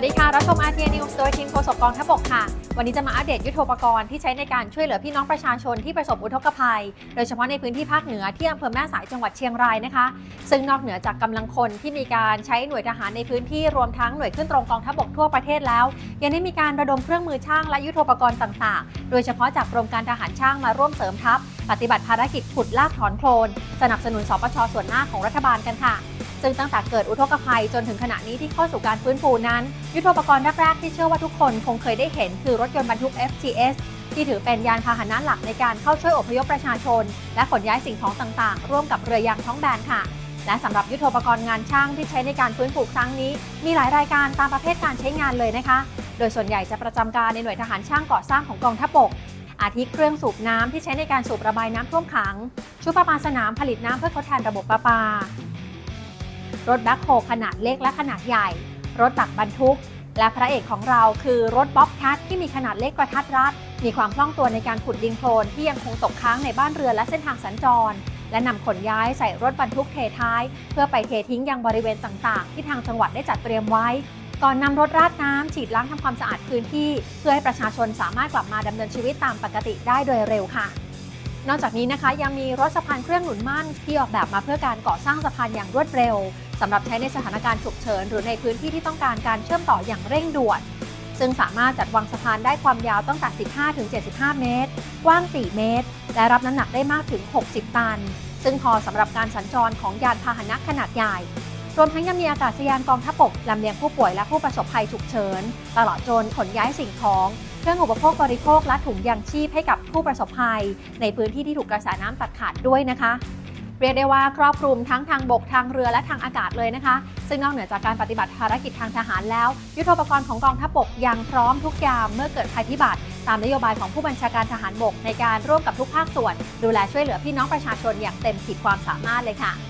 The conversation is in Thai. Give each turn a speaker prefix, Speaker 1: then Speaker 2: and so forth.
Speaker 1: วัสดีค่ะ รับชม RTN News โดยทีมโฆษกกองทัพบกค่ะ วันนี้จะมาอัปเดตยุทโธปกรณ์ที่ใช้ในการช่วยเหลือพี่น้องประชาชนที่ประสบอุทกภัย โดยเฉพาะในพื้นที่ภาคเหนือที่อำเภอแม่สายจังหวัดเชียงรายนะคะ ซึ่งนอกเหนือจากกำลังคนที่มีการใช้หน่วยทหารในพื้นที่รวมทั้งหน่วยขึ้นตรงกองทัพบกทั่วประเทศแล้ว ยังได้มีการระดมเครื่องมือช่างและยุทโธปกรณ์ต่างๆ โดยเฉพาะจากกรมการทหารช่างมาร่วมเสริมทัพ ปฏิบัติภารกิจขุดลากถอนโคลนสนับสนุนสปชส่วนหน้าของรัฐบาลกันค่ะ ซึ่งตั้งแต่เกิดอุทกภัยจนถึงขณะนี้ที่เข้าสู่การฟื้นฟูนั้น ยุทโธปกรณ์แรกๆที่เชื่อว่าทุกคนคงเคยได้เห็นคือรถยนต์บรรทุก FGS ที่ถือเป็นยานพาหนะหลักในการเข้าช่วยอพยพประชาชน และขนย้ายสิ่งของต่างๆ ร่วมกับเรือยางท้องแบนค่ะ และสำหรับยุทโธปกรณ์งานช่างที่ใช้ในการฟื้นฟูครั้งนี้ มีหลายรายการตามประเภทการใช้งานเลยนะคะ โดยส่วนใหญ่จะประจำการในหน่วยทหารช่างก่อสร้างของกองทัพบกอาทิเครื่องสูบน้ำที่ใช้ในการสูบระบายน้ำท่วมขัง ชุดประปาสนามผลิตน้ำเพื่อทดแทนระบบประปา รถแบ็คโฮขนาดเล็กและขนาดใหญ่ รถตักบรรทุก และพระเอกของเราคือรถบ๊อบแคทที่มีขนาดเล็กกระทัดรัด มีความคล่องตัวในการขุดดินโคลนที่ยังคงตกค้างในบ้านเรือนและเส้นทางสัญจร และนำขนย้ายใส่รถบรรทุกเทท้าย เพื่อไปเททิ้งยังบริเวณต่างๆ ที่ทางจังหวัดได้จัดเตรียมไว้ ก่อนนำรถราดน้ำฉีดล้างทำความสะอาดพื้นที่ เพื่อให้ประชาชนสามารถกลับมาดำเนินชีวิตตามปกติได้โดยเร็วค่ะ นอกจากนี้นะคะยังมีรถสะพานเครื่องหนุนมั่นที่ออกแบบมาเพื่อการก่อสร้างสะพานอย่างรวดเร็วสำหรับใช้ในสถานการณ์ฉุกเฉิน หรือในพื้นที่ที่ต้องการการเชื่อมต่ออย่างเร่งด่วน ซึ่งสามารถจัดวางสะพานได้ความยาวตั้งแต่ 15ถึง75 เมตร กว้าง 4 เมตร และรับน้ำหนักได้มากถึง 60 ตัน ซึ่งพอสำหรับการสัญจรของยานพาหนะขนาดใหญ่รวมทั้งยังมีอากาศยานกองทัพบกลำเลียงผู้ป่วยและผู้ประสบภัยฉุกเฉิน ตลอดจนขนย้ายสิ่งของ รื่องอุปโภคบริโภคและถุงยางชีพให้กับผู้ประสบภัย ในพื้นที่ที่ถูกกระแสน้ำตัดขาดด้วยนะคะ เรียกได้ว่าครอบคลุมทั้งทางบกทางเรือและทางอากาศเลยนะคะ ซึ่งนอกเหนือจากการปฏิบัติภารกิจทางทหารแล้ว ยุทโธปกรณ์ของกองทัพบกยังพร้อมทุกยามเมื่อเกิดภัยพิบัติ ตามนโยบายของผู้บัญชาการทหารบกในการร่วมกับทุกภาคส่วน ดูแลช่วยเหลือพี่น้องประชาชนอย่างเต็มขีดความสามารถเลยค่ะ